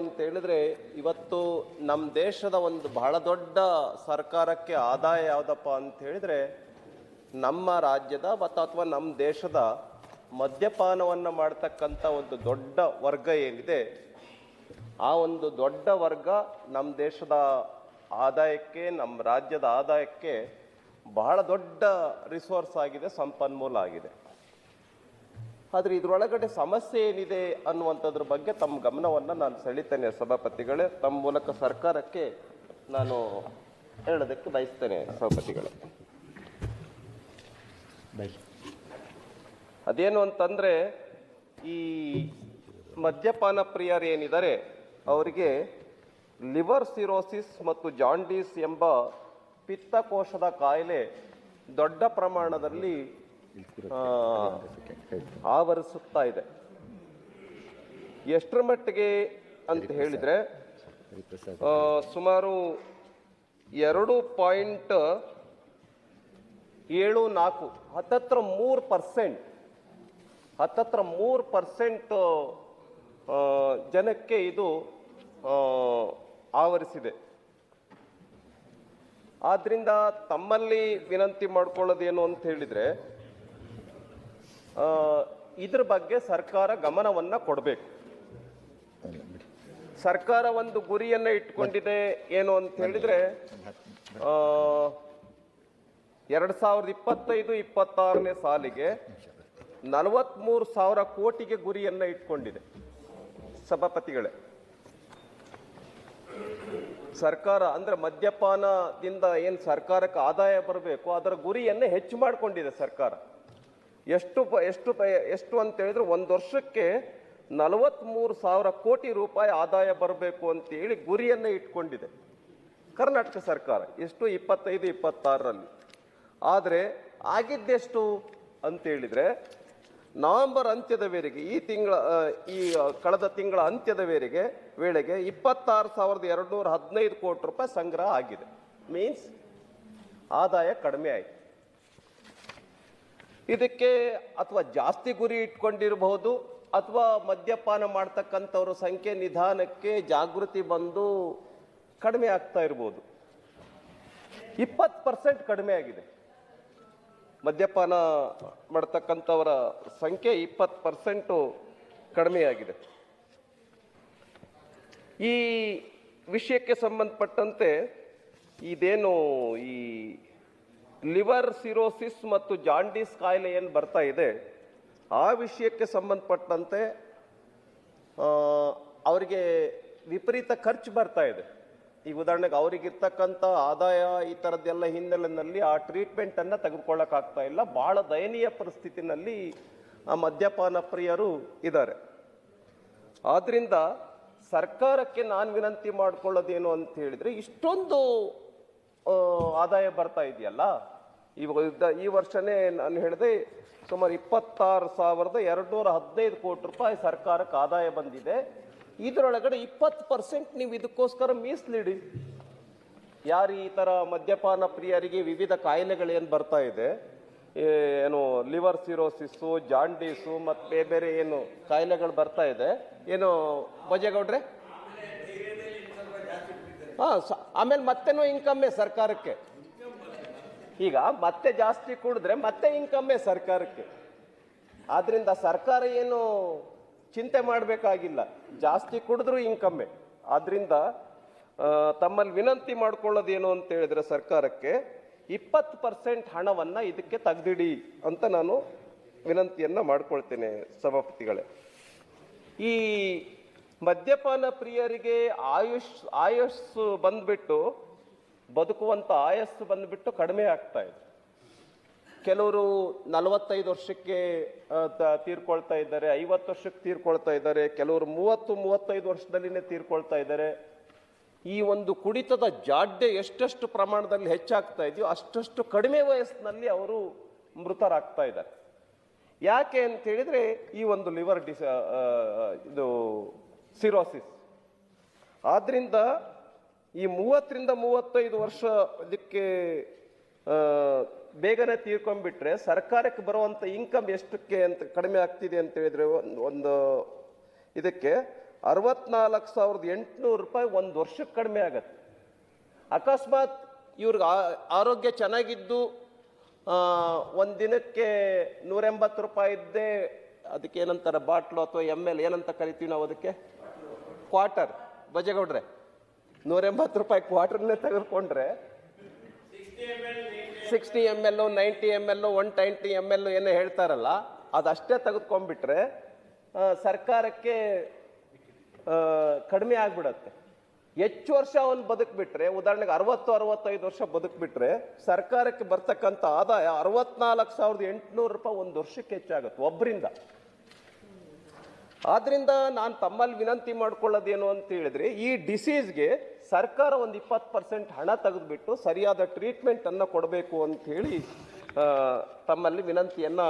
ಅಂತ ಹೇಳಿದ್ರೆ, ಇವತ್ತು ನಮ್ಮ ದೇಶದ ಒಂದು ಬಹಳ ದೊಡ್ಡ ಸರ್ಕಾರಕ್ಕೆ ಆದಾಯ ಯಾವುದಪ್ಪ ಅಂತ ಹೇಳಿದ್ರೆ, ನಮ್ಮ ರಾಜ್ಯದ ಮತ್ತು ಅಥವಾ ನಮ್ಮ ದೇಶದ ಮದ್ಯಪಾನವನ್ನು ಮಾಡ್ತಕ್ಕಂಥ ಒಂದು ದೊಡ್ಡ ವರ್ಗ ಏನಿದೆ, ಆ ಒಂದು ದೊಡ್ಡ ವರ್ಗ ನಮ್ಮ ದೇಶದ ಆದಾಯಕ್ಕೆ ನಮ್ಮ ರಾಜ್ಯದ ಆದಾಯಕ್ಕೆ ಬಹಳ ದೊಡ್ಡ ರಿಸೋರ್ಸ್ ಆಗಿದೆ, ಸಂಪನ್ಮೂಲ ಆಗಿದೆ. ಆದರೆ ಇದರೊಳಗಡೆ ಸಮಸ್ಯೆ ಏನಿದೆ ಅನ್ನುವಂಥದ್ರ ಬಗ್ಗೆ ತಮ್ಮ ಗಮನವನ್ನು ನಾನು ಸೆಳಿತೇನೆ ಸಭಾಪತಿಗಳೇ. ತಮ್ಮ ಮೂಲಕ ಸರ್ಕಾರಕ್ಕೆ ನಾನು ಹೇಳೋದಕ್ಕೆ ಬಯಸ್ತೇನೆ ಸಭಾಪತಿಗಳೇ. ಅದೇನು ಅಂತಂದರೆ ಈ ಮದ್ಯಪಾನ ಪ್ರಿಯರು ಏನಿದ್ದಾರೆ, ಅವರಿಗೆ ಲಿವರ್ ಸಿರೋಸಿಸ್ ಮತ್ತು ಜಾಂಡೀಸ್ ಎಂಬ ಪಿತ್ತಕೋಶದ ಕಾಯಿಲೆ ದೊಡ್ಡ ಪ್ರಮಾಣದಲ್ಲಿ ಆವರಿಸುತ್ತಾ ಇದೆ. ಎಷ್ಟರ ಮಟ್ಟಿಗೆ ಅಂತ ಹೇಳಿದ್ರೆ ಸುಮಾರು ಎರಡು ಪಾಯಿಂಟ್ ಏಳು ನಾಲ್ಕು ಹತ್ತತ್ರ ಮೂರು ಪರ್ಸೆಂಟ್ ಹತ್ತತ್ರ ಮೂರು ಪರ್ಸೆಂಟ್ ಜನಕ್ಕೆ ಇದು ಆವರಿಸಿದೆ. ಆದ್ದರಿಂದ ತಮ್ಮಲ್ಲಿ ವಿನಂತಿ ಮಾಡ್ಕೊಳ್ಳೋದೇನು ಅಂತ ಹೇಳಿದ್ರೆ ಇದ್ರ ಬಗ್ಗೆ ಸರ್ಕಾರ ಗಮನವನ್ನ ಕೊಡಬೇಕು. ಸರ್ಕಾರ ಒಂದು ಗುರಿಯನ್ನ ಇಟ್ಕೊಂಡಿದೆ ಏನು ಅಂತ ಹೇಳಿದ್ರೆ ಎರಡ್ ಸಾವಿರದ ಇಪ್ಪತ್ತೈದು, ಇಪ್ಪತ್ತಾರನೇ ಸಾಲಿಗೆ ನಲವತ್ಮೂರು ಸಾವಿರ ಕೋಟಿಗೆ ಗುರಿಯನ್ನ ಇಟ್ಕೊಂಡಿದೆ ಸಭಾಪತಿಗಳೇ. ಸರ್ಕಾರ ಅಂದ್ರೆ ಮದ್ಯಪಾನದಿಂದ ಏನು ಸರ್ಕಾರಕ್ಕೆ ಆದಾಯ ಬರಬೇಕು, ಅದರ ಗುರಿಯನ್ನ ಹೆಚ್ಚು ಮಾಡಿಕೊಂಡಿದೆ ಸರ್ಕಾರ. ಎಷ್ಟು ಪ- ಎಷ್ಟು ಎಷ್ಟು ಅಂತ ಹೇಳಿದ್ರೆ ಒಂದು ವರ್ಷಕ್ಕೆ ನಲವತ್ತ್ಮೂರು ಸಾವಿರ ಕೋಟಿ ರೂಪಾಯಿ ಆದಾಯ ಬರಬೇಕು ಅಂತ ಹೇಳಿ ಗುರಿಯನ್ನೇ ಇಟ್ಕೊಂಡಿದೆ ಕರ್ನಾಟಕ ಸರ್ಕಾರ, ಎಷ್ಟು? ಇಪ್ಪತ್ತೈದು, ಇಪ್ಪತ್ತಾರರಲ್ಲಿ. ಆದರೆ ಆಗಿದ್ದೆಷ್ಟು ಅಂತೇಳಿದರೆ ನವೆಂಬರ್ ಅಂತ್ಯದ ವೇಳೆಗೆ ಈ ತಿಂಗಳ ಈ ಕಳೆದ ತಿಂಗಳ ಅಂತ್ಯದ ವೇಳೆಗೆ ವೇಳೆಗೆ ಇಪ್ಪತ್ತಾರು ಸಾವಿರದ ಎರಡು ನೂರ ಹದಿನೈದು ಕೋಟಿ ರೂಪಾಯಿ ಸಂಗ್ರಹ ಆಗಿದೆ. ಮೀನ್ಸ್ ಆದಾಯ ಕಡಿಮೆ ಆಯಿತು. ಇದಕ್ಕೆ ಅಥವಾ ಜಾಸ್ತಿ ಗುರಿ ಇಟ್ಕೊಂಡಿರಬಹುದು ಅಥವಾ ಮದ್ಯಪಾನ ಮಾಡ್ತಕ್ಕಂಥವ್ರ ಸಂಖ್ಯೆ ನಿಧಾನಕ್ಕೆ ಜಾಗೃತಿ ಬಂದು ಕಡಿಮೆ ಆಗ್ತಾ ಇರ್ಬೋದು. ಇಪ್ಪತ್ತು ಪರ್ಸೆಂಟ್ ಕಡಿಮೆ ಆಗಿದೆ. ಮದ್ಯಪಾನ ಮಾಡ್ತಕ್ಕಂಥವರ ಸಂಖ್ಯೆ ಇಪ್ಪತ್ತು ಪರ್ಸೆಂಟು ಕಡಿಮೆಯಾಗಿದೆ ಈ ವಿಷಯಕ್ಕೆ ಸಂಬಂಧಪಟ್ಟಂತೆ ಇದೇನು ಈ ಲಿವರ್ ಸಿರೋಸಿಸ್ ಮತ್ತು ಜಾಂಡೀಸ್ ಕಾಯಿಲೆ ಏನು ಬರ್ತಾ ಇದೆ, ಆ ವಿಷಯಕ್ಕೆ ಸಂಬಂಧಪಟ್ಟಂತೆ ಅವರಿಗೆ ವಿಪರೀತ ಖರ್ಚು ಬರ್ತಾ ಇದೆ. ಈಗ ಉದಾಹರಣೆಗೆ ಅವರಿಗಿರ್ತಕ್ಕಂಥ ಆದಾಯ, ಈ ಥರದ್ದೆಲ್ಲ ಹಿನ್ನೆಲೆಯಲ್ಲಿ ಆ ಟ್ರೀಟ್ಮೆಂಟನ್ನು ತೆಗೆದುಕೊಳ್ಳೋಕ್ಕಾಗ್ತಾ ಇಲ್ಲ. ಭಾಳ ದಯನೀಯ ಪರಿಸ್ಥಿತಿನಲ್ಲಿ ಆ ಮದ್ಯಪಾನ ಪ್ರಿಯರು ಇದ್ದಾರೆ. ಆದ್ದರಿಂದ ಸರ್ಕಾರಕ್ಕೆ ನಾನು ವಿನಂತಿ ಮಾಡ್ಕೊಳ್ಳೋದೇನು ಅಂತ ಹೇಳಿದರೆ, ಇಷ್ಟೊಂದು ಆದಾಯ ಬರ್ತಾ ಇದೆಯಲ್ಲ ಇವಾಗ ಈ ವರ್ಷನೇ ನಾನು ಹೇಳಿದೆ ಸುಮಾರು ಇಪ್ಪತ್ತಾರು ಸಾವಿರದ ಎರಡ್ನೂರ ಹದಿನೈದು ಕೋಟಿ ರೂಪಾಯಿ ಸರ್ಕಾರಕ್ಕೆ ಆದಾಯ ಬಂದಿದೆ. ಇದರೊಳಗಡೆ ಇಪ್ಪತ್ತು ಪರ್ಸೆಂಟ್ ನೀವು ಇದಕ್ಕೋಸ್ಕರ ಮೀಸಲಿಡಿ. ಯಾರು ಈ ಥರ ಮದ್ಯಪಾನ ಪ್ರಿಯರಿಗೆ ವಿವಿಧ ಕಾಯಿಲೆಗಳೇನು ಬರ್ತಾ ಇದೆ? ಏನು ಲಿವರ್ ಸಿರೋಸಿಸ್ಸು ಜಾಂಡೀಸು ಮತ್ತು ಬೇರೆ ಬೇರೆ ಏನು ಕಾಯಿಲೆಗಳು ಬರ್ತಾ ಇದೆ. ಏನು ಬಜೆಗೌಡ್ರೆ ಹಾಂ ಆಮೇಲೆ ಮತ್ತೆನೂ ಇನ್ಕಮ್ಮೇ ಸರ್ಕಾರಕ್ಕೆ. ಈಗ ಮತ್ತೆ ಜಾಸ್ತಿ ಕುಡಿದ್ರೆ ಮತ್ತೆ ಇನ್ಕಮ್ಮೇ ಸರ್ಕಾರಕ್ಕೆ. ಆದ್ರಿಂದ ಸರ್ಕಾರ ಏನು ಚಿಂತೆ ಮಾಡಬೇಕಾಗಿಲ್ಲ. ಜಾಸ್ತಿ ಕುಡಿದ್ರೂ ಇನ್ಕಮ್ಮೆ ಆದ್ರಿಂದ ತಮ್ಮಲ್ಲಿ ವಿನಂತಿ ಮಾಡ್ಕೊಳ್ಳೋದೇನು ಅಂತ ಹೇಳಿದ್ರೆ ಸರ್ಕಾರಕ್ಕೆ ಇಪ್ಪತ್ತು ಪರ್ಸೆಂಟ್ ಹಣವನ್ನ ಇದಕ್ಕೆ ತೆಗೆದಿಡಿ ಅಂತ ನಾನು ವಿನಂತಿಯನ್ನ ಮಾಡ್ಕೊಳ್ತೇನೆ ಸಭಾಪತಿಗಳೇ. ಈ ಮದ್ಯಪಾನ ಪ್ರಿಯರಿಗೆ ಆಯುಷ್ ಆಯುಷ್ ಬಂದ್ಬಿಟ್ಟು ಬದುಕುವಂತ ಆಯಸ್ಸು ಬಂದುಬಿಟ್ಟು ಕಡಿಮೆ ಆಗ್ತಾ ಇದೆ. ಕೆಲವರು ನಲವತ್ತೈದು ವರ್ಷಕ್ಕೆ ತೀರ್ಕೊಳ್ತಾ ಇದ್ದಾರೆ, ಐವತ್ತು ವರ್ಷಕ್ಕೆ ತೀರ್ಕೊಳ್ತಾ ಇದ್ದಾರೆ, ಕೆಲವರು ಮೂವತ್ತು, ಮೂವತ್ತೈದು ವರ್ಷದಲ್ಲಿನೇ ತೀರ್ಕೊಳ್ತಾ ಇದ್ದಾರೆ. ಈ ಒಂದು ಕುಡಿತದ ಜಾಡ್ಯ ಎಷ್ಟೆಷ್ಟು ಪ್ರಮಾಣದಲ್ಲಿ ಹೆಚ್ಚಾಗ್ತಾ ಇದೆಯೋ ಅಷ್ಟಷ್ಟು ಕಡಿಮೆ ವಯಸ್ಸಿನಲ್ಲಿ ಅವರು ಮೃತರಾಗ್ತಾ ಇದ್ದಾರೆ. ಯಾಕೆ ಅಂತ ಹೇಳಿದ್ರೆ, ಈ ಒಂದು ಲಿವರ್ ಡಿಸ ಇದು ಸಿರೋಸಿಸ್ ಆದ್ರಿಂದ ಈ ಮೂವತ್ತರಿಂದ ಮೂವತ್ತೈದು ವರ್ಷ ಇದಕ್ಕೆ ಬೇಗನೆ ತೀರ್ಕೊಂಡ್ಬಿಟ್ರೆ ಸರ್ಕಾರಕ್ಕೆ ಬರುವಂತ ಇನ್ಕಮ್ ಎಷ್ಟಕ್ಕೆ ಅಂತ ಕಡಿಮೆ ಆಗ್ತಿದೆ ಅಂತ ಹೇಳಿದ್ರೆ ಒಂದು ಇದಕ್ಕೆ ಅರವತ್ನಾಲ್ಕು ಸಾವಿರದ ಎಂಟುನೂರು ರೂಪಾಯಿ ಒಂದು ವರ್ಷಕ್ಕೆ ಕಡಿಮೆ ಆಗತ್ತೆ. ಅಕಸ್ಮಾತ್ ಇವ್ರಿಗೆ ಆರೋಗ್ಯ ಚೆನ್ನಾಗಿದ್ದು ಒಂದು ದಿನಕ್ಕೆ ನೂರೆಂಬತ್ತು ರೂಪಾಯಿ ಇದ್ದೇ ಅದಕ್ಕೆ ಏನಂತಾರೆ, ಬಾಟ್ಲು ಅಥವಾ ಎಂ ಎಲ್ ಏನಂತ ಕರಿತೀವಿ ನಾವು ಅದಕ್ಕೆ? ಕ್ವಾರ್ಟರ್ ಬಜೆಗೌಡ್ರೆ ನೂರೆಂಬತ್ತು ರೂಪಾಯಿ ಕ್ವಾರ್ಟರ್ನೇ ತೆಗೆದುಕೊಂಡ್ರೆ sixty M L ninety M L one twenty M L ಏನೋ ಹೇಳ್ತಾರಲ್ಲ, ಅದಷ್ಟೇ ತೆಗೆದುಕೊಂಡ್ಬಿಟ್ರೆ ಸರ್ಕಾರಕ್ಕೆ ಕಡಿಮೆ ಆಗ್ಬಿಡತ್ತೆ. ಹೆಚ್ಚು ವರ್ಷ ಅವನು ಬದುಕ್ಬಿಟ್ರೆ, ಉದಾಹರಣೆಗೆ ಅರವತ್ತು, ಅರವತ್ತೈದು ವರ್ಷ ಬದುಕ್ಬಿಟ್ರೆ, ಸರ್ಕಾರಕ್ಕೆ ಬರ್ತಕ್ಕಂಥ ಆದಾಯ ಅರವತ್ನಾಲ್ಕು ಸಾವಿರದ ಎಂಟುನೂರು ರೂಪಾಯಿ ಒಂದು ವರ್ಷಕ್ಕೆ ಹೆಚ್ಚಾಗುತ್ತೆ ಒಬ್ಬರಿಂದ ಆದ್ರಿಂದ ನಾನು ತಮ್ಮಲ್ಲಿ ವಿನಂತಿ ಮಾಡ್ಕೊಳ್ಳೋದೇನು ಅಂತ ಹೇಳಿದ್ರೆ, ಈ ಡಿಸೀಸ್ಗೆ ಸರ್ಕಾರ ಒಂದು ಇಪ್ಪತ್ತು ಪರ್ಸೆಂಟ್ ಹಣ ತೆಗೆದುಬಿಟ್ಟು ಸರಿಯಾದ ಟ್ರೀಟ್ಮೆಂಟ್ ಅನ್ನ ಕೊಡಬೇಕು ಅಂತ ಹೇಳಿ ತಮ್ಮಲ್ಲಿ ವಿನಂತಿಯನ್ನ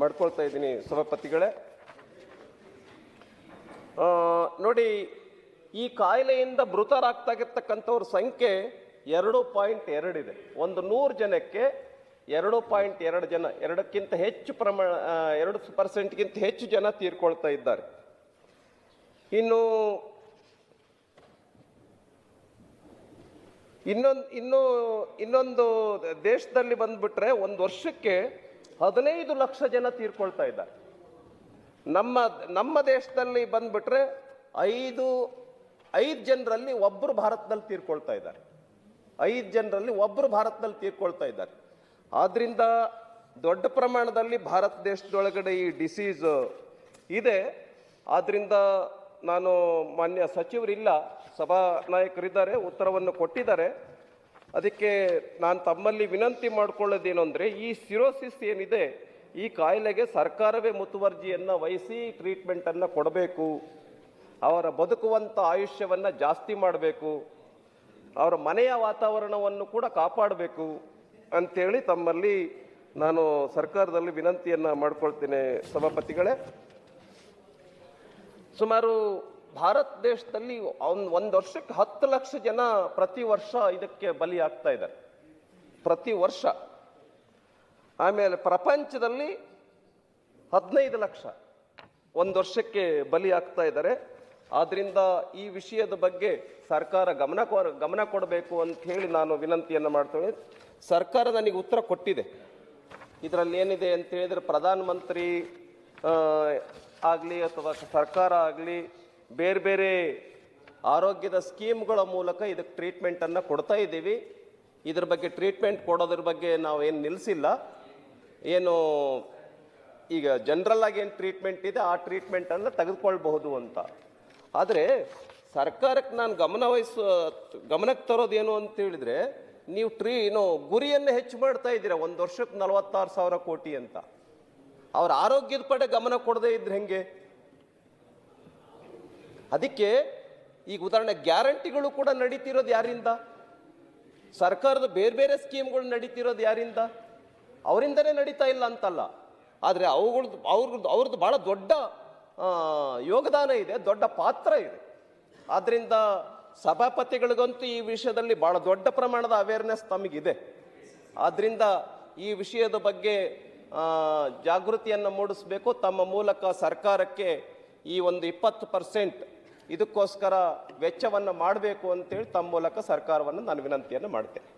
ಮಾಡ್ಕೊಳ್ತಾ ಇದ್ದೀನಿ ಸಭಾಪತಿಗಳೇ. ನೋಡಿ, ಈ ಕಾಯಿಲೆಯಿಂದ ಮೃತರಾಗ್ತಾಗಿರ್ತಕ್ಕಂಥವ್ರ ಸಂಖ್ಯೆ ಎರಡು ಪಾಯಿಂಟ್ ಎರಡಿದೆ ಒಂದು ನೂರು ಜನಕ್ಕೆ ಎರಡು ಪಾಯಿಂಟ್ ಎರಡು ಜನ, ಎರಡಕ್ಕಿಂತ ಹೆಚ್ಚು ಪ್ರಮಾಣ ಎರಡು ಪರ್ಸೆಂಟ್ಗಿಂತ ಹೆಚ್ಚು ಜನ ತೀರ್ಕೊಳ್ತಾ ಇದ್ದಾರೆ. ಇನ್ನು ಇನ್ನೊಂದು, ಇನ್ನು, ಇನ್ನೊಂದು ದೇಶದಲ್ಲಿ ಬಂದ್ಬಿಟ್ರೆ ಒಂದು ವರ್ಷಕ್ಕೆ ಹದಿನೈದು ಲಕ್ಷ ಜನ ತೀರ್ಕೊಳ್ತಾ ಇದ್ದಾರೆ. ನಮ್ಮ ನಮ್ಮ ದೇಶದಲ್ಲಿ ಬಂದ್ಬಿಟ್ರೆ ಐದು ಐದು ಜನರಲ್ಲಿ ಒಬ್ಬರು ಭಾರತದಲ್ಲಿ ತೀರ್ಕೊಳ್ತಾ ಇದ್ದಾರೆ. ಐದು ಜನರಲ್ಲಿ ಒಬ್ಬರು ಭಾರತದಲ್ಲಿ ತೀರ್ಕೊಳ್ತಾ ಇದ್ದಾರೆ. ಆದ್ದರಿಂದ ದೊಡ್ಡ ಪ್ರಮಾಣದಲ್ಲಿ ಭಾರತ ದೇಶದೊಳಗಡೆ ಈ ಡಿಸೀಸ್ ಇದೆ. ಆದ್ರಿಂದ ನಾನು ಮಾನ್ಯ ಸಚಿವರಿಲ್ಲ ಸಭಾ ನಾಯಕರಿದ್ದಾರೆ ಉತ್ತರವನ್ನು ಕೊಟ್ಟಿದ್ದಾರೆ. ಅದಕ್ಕೆ ನಾನು ತಮ್ಮಲ್ಲಿ ವಿನಂತಿ ಮಾಡ್ಕೊಳ್ಳೋದೇನು ಅಂದರೆ, ಈ ಸಿರೋಸಿಸ್ ಏನಿದೆ, ಈ ಕಾಯಿಲೆಗೆ ಸರ್ಕಾರವೇ ಮುತುವರ್ಜಿಯನ್ನು ವಹಿಸಿ ಟ್ರೀಟ್ಮೆಂಟನ್ನು ಕೊಡಬೇಕು. ಅವರ ಬದುಕುವಂಥ ಆಯುಷ್ಯವನ್ನು ಜಾಸ್ತಿ ಮಾಡಬೇಕು. ಅವರ ಮನೆಯ ವಾತಾವರಣವನ್ನು ಕೂಡ ಕಾಪಾಡಬೇಕು ಅಂಥೇಳಿ ತಮ್ಮಲ್ಲಿ ನಾನು ಸರ್ಕಾರದಲ್ಲಿ ವಿನಂತಿಯನ್ನು ಮಾಡ್ಕೊಳ್ತೇನೆ ಸಭಾಪತಿಗಳೇ. ಸುಮಾರು ಭಾರತ ದೇಶದಲ್ಲಿ ಒಂದು ಒಂದು ವರ್ಷಕ್ಕೆ ಹತ್ತು ಲಕ್ಷ ಜನ ಪ್ರತಿ ವರ್ಷ ಇದಕ್ಕೆ ಬಲಿ ಆಗ್ತಾ ಇದ್ದಾರೆ. ಪ್ರತಿ ವರ್ಷ. ಆಮೇಲೆ ಪ್ರಪಂಚದಲ್ಲಿ ಹದಿನೈದು ಲಕ್ಷ ಒಂದು ವರ್ಷಕ್ಕೆ ಬಲಿ ಆಗ್ತಾ ಇದ್ದಾರೆ. ಆದ್ದರಿಂದ ಈ ವಿಷಯದ ಬಗ್ಗೆ ಸರ್ಕಾರ ಗಮನ ಗಮನ ಕೊಡಬೇಕು ಅಂತ ಹೇಳಿ ನಾನು ವಿನಂತಿಯನ್ನು ಮಾಡ್ತೇನೆ. ಸರ್ಕಾರ ನನಗೆ ಉತ್ತರ ಕೊಟ್ಟಿದೆ. ಇದರಲ್ಲಿ ಏನಿದೆ ಅಂತ ಹೇಳಿದ್ರೆ ಪ್ರಧಾನಮಂತ್ರಿ ಆಗಲಿ ಅಥವಾ ಸರ್ಕಾರ ಆಗಲಿ ಬೇರೆ ಬೇರೆ ಆರೋಗ್ಯದ ಸ್ಕೀಮ್ಗಳ ಮೂಲಕ ಇದಕ್ಕೆ ಟ್ರೀಟ್ಮೆಂಟನ್ನು ಕೊಡ್ತಾ ಇದ್ದೀವಿ. ಇದ್ರ ಬಗ್ಗೆ ಟ್ರೀಟ್ಮೆಂಟ್ ಕೊಡೋದ್ರ ಬಗ್ಗೆ ನಾವು ಏನು ನಿಲ್ಲಿಸಿಲ್ಲ ಏನು ಈಗ ಜನರಲ್ ಆಗಿ ಏನು ಟ್ರೀಟ್ಮೆಂಟ್ ಇದೆ, ಆ ಟ್ರೀಟ್ಮೆಂಟನ್ನು ತೆಗೆದುಕೊಳ್ಬಹುದು ಅಂತ. ಆದರೆ ಸರ್ಕಾರಕ್ಕೆ ನಾನು ಗಮನ ಗಮನಕ್ಕೆ ಗಮನಕ್ಕೆ ತರೋದೇನು ಅಂತ ಹೇಳಿದ್ರೆ, ನೀವು ಟ್ರೀ, ಏನು ಗುರಿಯನ್ನು ಹೆಚ್ಚು ಮಾಡ್ತಾ ಇದ್ದೀರಾ, ಒಂದು ವರ್ಷಕ್ಕೆ ನಲವತ್ತಾರು ಸಾವಿರ ಕೋಟಿ ಅಂತ. ಅವ್ರ ಆರೋಗ್ಯದ ಪಡೆ ಗಮನ ಕೊಡದೇ ಇದ್ರೆ ಹೆಂಗೆ? ಅದಕ್ಕೆ ಈಗ ಉದಾಹರಣೆ ಗ್ಯಾರಂಟಿಗಳು ಕೂಡ ನಡೀತಿರೋದು ಯಾರಿಂದ? ಸರ್ಕಾರದ ಬೇರೆ ಬೇರೆ ಸ್ಕೀಮ್ಗಳು ನಡೀತಿರೋದು ಯಾರಿಂದ? ಅವರಿಂದನೇ ನಡೀತಾ ಇಲ್ಲ ಅಂತಲ್ಲ. ಆದರೆ ಅವುಗಳದ್ದು, ಅವ್ರದ್ದು ಅವ್ರದ್ದು ಭಾಳ ದೊಡ್ಡ ಯೋಗದಾನ ಇದೆ, ದೊಡ್ಡ ಪಾತ್ರ ಇದೆ. ಆದ್ದರಿಂದ ಸಭಾಪತಿಗಳಿಗಂತೂ ಈ ವಿಷಯದಲ್ಲಿ ಭಾಳ ದೊಡ್ಡ ಪ್ರಮಾಣದ ಅವೇರ್ನೆಸ್ ತಮಗಿದೆ. ಆದ್ದರಿಂದ ಈ ವಿಷಯದ ಬಗ್ಗೆ ಜಾಗೃತಿಯನ್ನು ಮೂಡಿಸಬೇಕು. ತಮ್ಮ ಮೂಲಕ ಸರ್ಕಾರಕ್ಕೆ ಈ ಒಂದು ಇಪ್ಪತ್ತು ಪರ್ಸೆಂಟ್ ಇದಕ್ಕೋಸ್ಕರ ವೆಚ್ಚವನ್ನು ಮಾಡಬೇಕು ಅಂತೇಳಿ ತಮ್ಮ ಮೂಲಕ ಸರ್ಕಾರವನ್ನು ನಾನು ವಿನಂತಿಯನ್ನು ಮಾಡ್ತೇನೆ.